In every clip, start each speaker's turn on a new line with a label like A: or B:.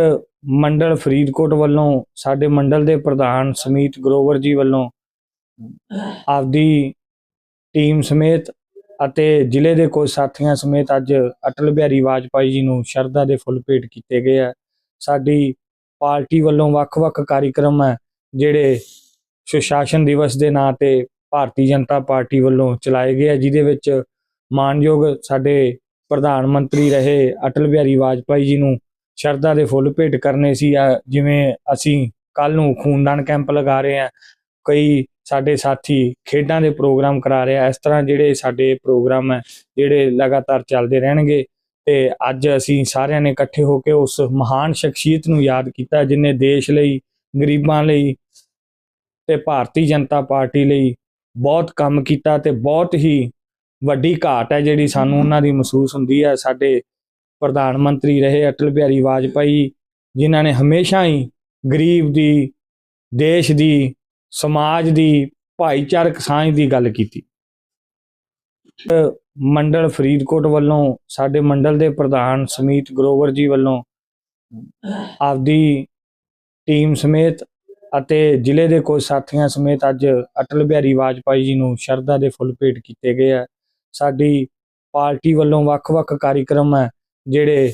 A: ਮੰਡਲ ਫਰੀਦਕੋਟ ਵੱਲੋਂ, ਸਾਡੇ ਮੰਡਲ ਦੇ ਪ੍ਰਧਾਨ ਸਮੀਤ ਗਰੋਵਰ ਜੀ ਵੱਲੋਂ ਆਪਦੀ ਟੀਮ ਸਮੇਤ ਅਤੇ ਜ਼ਿਲ੍ਹੇ ਦੇ ਕੁਝ ਸਾਥੀਆਂ ਸਮੇਤ ਅੱਜ ਅਟਲ ਬਿਹਾਰੀ ਵਾਜਪਾਈ ਜੀ ਨੂੰ ਸ਼ਰਧਾ ਦੇ ਫੁੱਲ ਭੇਟ ਕੀਤੇ ਗਏ ਆ। ਸਾਡੀ ਪਾਰਟੀ ਵੱਲੋਂ ਵੱਖ-ਵੱਖ ਕਾਰਜਕ੍ਰਮ ਹੈ, ਜਿਹੜੇ ਸੁਸ਼ਾਸਨ ਦਿਵਸ ਦੇ ਨਾਂ ਤੇ ਭਾਰਤੀ ਜਨਤਾ ਪਾਰਟੀ ਵੱਲੋਂ ਚਲਾਏ ਗਏ ਆ, ਜਿਹਦੇ ਵਿੱਚ ਮਾਨਯੋਗ ਸਾਡੇ ਪ੍ਰਧਾਨ ਮੰਤਰੀ ਰਹੇ ਅਟਲ ਬਿਹਾਰੀ ਵਾਜਪਾਈ ਜੀ ਨੂੰ ਸ਼ਰਧਾ ਦੇ ਫੁੱਲ ਭੇਟ ਕਰਨੇ ਸੀ, ਆ ਜਿਵੇਂ ਅਸੀਂ ਕੱਲ ਨੂੰ ਖੂਨਦਾਨ ਕੈਂਪ ਲਗਾ ਰਹੇ ਹਾਂ। ਕਈ ਸਾਡੇ ਸਾਥੀ ਖੇਡਾਂ ਦੇ ਪ੍ਰੋਗਰਾਮ ਕਰਾ ਰਹੇ ਆ ਇਸ ਤਰ੍ਹਾਂ ਜਿਹੜੇ ਸਾਡੇ ਪ੍ਰੋਗਰਾਮ ਹੈ, ਜਿਹੜੇ ਲਗਾਤਾਰ ਚੱਲਦੇ ਰਹਿਣਗੇ, ਤੇ ਅੱਜ ਅਸੀਂ ਸਾਰਿਆਂ ਨੇ ਇਕੱਠੇ ਹੋ ਕੇ ਉਸ ਮਹਾਨ ਸ਼ਖਸੀਅਤ ਨੂੰ ਯਾਦ ਕੀਤਾ, ਜਿਨੇ ਦੇਸ਼ ਲਈ, ਗਰੀਬਾਂ ਲਈ ਤੇ ਭਾਰਤੀ ਜਨਤਾ ਪਾਰਟੀ ਲਈ ਬਹੁਤ ਕੰਮ ਕੀਤਾ ਤੇ ਬਹੁਤ ਹੀ ਵੱਡੀ ਘਾਟ ਹੈ, ਜਿਹੜੀ ਸਾਨੂੰ ਉਹਨਾਂ ਦੀ ਮਹਿਸੂਸ ਹੁੰਦੀ ਹੈ। ਸਾਡੇ ਪ੍ਰਧਾਨ ਮੰਤਰੀ ਰਹੇ ਅਟਲ ਬਿਹਾਰੀ ਵਾਜਪਾਈ, ਜਿਨ੍ਹਾਂ ਨੇ ਹਮੇਸ਼ਾ ਹੀ ਗਰੀਬ ਦੀ, ਦੇਸ਼ ਦੀ, ਸਮਾਜ ਦੀ, ਭਾਈਚਾਰਕ ਸਾਂਝ ਦੀ ਗੱਲ ਕੀਤੀ। ਮੰਡਲ ਫਰੀਦਕੋਟ ਵੱਲੋਂ, ਸਾਡੇ ਮੰਡਲ ਦੇ ਪ੍ਰਧਾਨ ਸਮੀਤ ਗਰੋਵਰ ਜੀ ਵੱਲੋਂ ਆਪਦੀ ਟੀਮ ਸਮੇਤ ਅਤੇ ਜ਼ਿਲ੍ਹੇ ਦੇ ਕੁਝ ਸਾਥੀਆਂ ਸਮੇਤ ਅੱਜ ਅਟਲ ਬਿਹਾਰੀ ਵਾਜਪਾਈ ਜੀ ਨੂੰ ਸ਼ਰਧਾ ਦੇ ਫੁੱਲ ਭੇਟ ਕੀਤੇ ਗਏ ਆ। ਸਾਡੀ ਪਾਰਟੀ ਵੱਲੋਂ ਵੱਖ-ਵੱਖ ਕਾਰਜਕ੍ਰਮ ਹੈ ਜਿਹੜੇ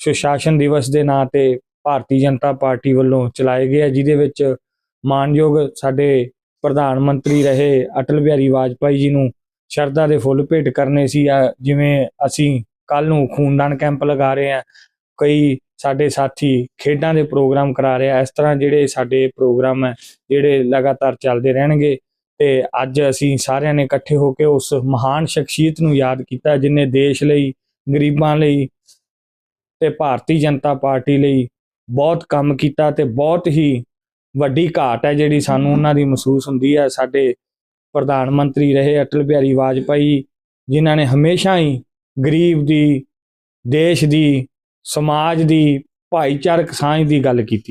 A: ਸੁਸ਼ਾਸਨ ਦਿਵਸ ਦੇ ਨਾਂ ਤੇ ਭਾਰਤੀ ਜਨਤਾ ਪਾਰਟੀ ਵੱਲੋਂ ਚਲਾਏ ਗਏ ਆ, ਜਿਹਦੇ ਵਿੱਚ ਮਾਨਯੋਗ ਸਾਡੇ ਪ੍ਰਧਾਨ ਮੰਤਰੀ ਰਹੇ ਅਟਲ ਬਿਹਾਰੀ ਵਾਜਪਾਈ ਜੀ ਨੂੰ ਸ਼ਰਧਾ ਦੇ ਫੁੱਲ ਭੇਟ ਕਰਨੇ ਸੀ। ਜਿਵੇਂ ਅਸੀਂ ਕੱਲ ਨੂੰ ਖੂਨਦਾਨ ਕੈਂਪ ਲਗਾ ਰਹੇ ਆ, ਕਈ ਸਾਡੇ ਸਾਥੀ ਖੇਡਾਂ ਦੇ ਪ੍ਰੋਗਰਾਮ ਕਰਾ ਰਹੇ ਆ, ਇਸ ਤਰ੍ਹਾਂ ਜਿਹੜੇ ਸਾਡੇ ਪ੍ਰੋਗਰਾਮ ਹੈ ਜਿਹੜੇ ਲਗਾਤਾਰ ਚੱਲਦੇ ਰਹਿਣਗੇ। ਤੇ ਅੱਜ ਅਸੀਂ ਸਾਰਿਆਂ ਨੇ ਇਕੱਠੇ ਹੋ ਕੇ ਉਸ ਮਹਾਨ ਸ਼ਖਸੀਅਤ ਨੂੰ ਯਾਦ ਕੀਤਾ, ਜਿਨੇ ਦੇਸ਼ ਲਈ, ਗਰੀਬਾਂ ਲਈ ਤੇ ਭਾਰਤੀ ਜਨਤਾ ਪਾਰਟੀ ਲਈ ਬਹੁਤ ਕੰਮ ਕੀਤਾ ਤੇ ਬਹੁਤ ਹੀ ਵੱਡੀ ਘਾਟ ਹੈ ਜਿਹੜੀ ਸਾਨੂੰ ਉਹਨਾਂ ਦੀ ਮਹਿਸੂਸ ਹੁੰਦੀ ਹੈ। ਸਾਡੇ ਪ੍ਰਧਾਨ ਮੰਤਰੀ ਰਹੇ ਅਟਲ ਬਿਹਾਰੀ ਵਾਜਪਾਈ ਜਿਨ੍ਹਾਂ ਨੇ ਹਮੇਸ਼ਾ ਹੀ ਗਰੀਬ ਦੀ, ਦੇਸ਼ ਦੀ, ਸਮਾਜ ਦੀ, ਭਾਈਚਾਰਕ ਸਾਂਝ ਦੀ ਗੱਲ ਕੀਤੀ।